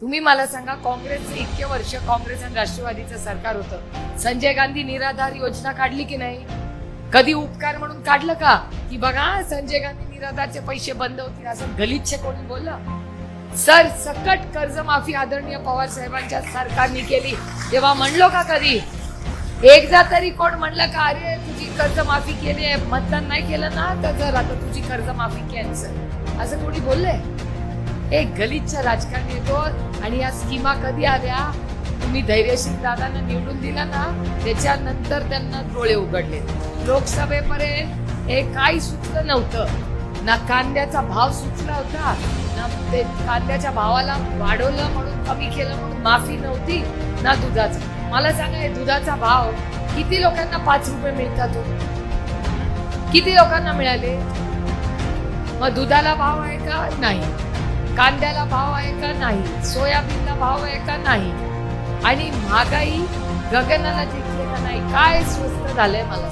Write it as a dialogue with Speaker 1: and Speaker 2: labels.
Speaker 1: तुम्ही मला सांगा काँग्रेसचं इतके वर्ष काँग्रेस आणि राष्ट्रवादीचं सरकार होतं. संजय गांधी निराधार योजना काढली की नाही? कधी उपकार म्हणून काढलं का? की बघा संजय गांधी निराधारचे पैसे बंद होतील असं गलिच्छ कोणी बोललं? सर सकट कर्जमाफी आदरणीय पवार साहेबांच्या सरकारने केली. तेव्हा म्हणलो का कधी? एकदा तरी कोण म्हणलं का अरे तुझी कर्जमाफी केली आहे. मतदान नाही केलं ना तर जर आता तुझी कर्जमाफी कॅन्सल असं कोणी बोललंय? एक गलिच्छ राजकारण येतो आणि या स्कीमा कधी आल्या? तुम्ही धैर्यशील दादांना निवडून दिला ना त्याच्यानंतर त्यांना डोळे उघडले. लोकसभेपर्यंत हे काही सुचलं नव्हतं. ना कांद्याचा भाव सुचला होता ना ते कांद्याच्या भावाला वाढवलं म्हणून कमी केलं म्हणून माफी नव्हती ना दुधाचा. मला सांगा दुधाचा भाव किती लोकांना पाच रुपये मिळतात हो? किती लोकांना मिळाले? मग दुधाला भाव आहे का? नाही. कांद्याला भाव आहे का नाही? सोयाबीनला भाव आहे का नाही? आणि महागाई गगनाला जिंकले का नाही? काय स्वस्त झालंय मला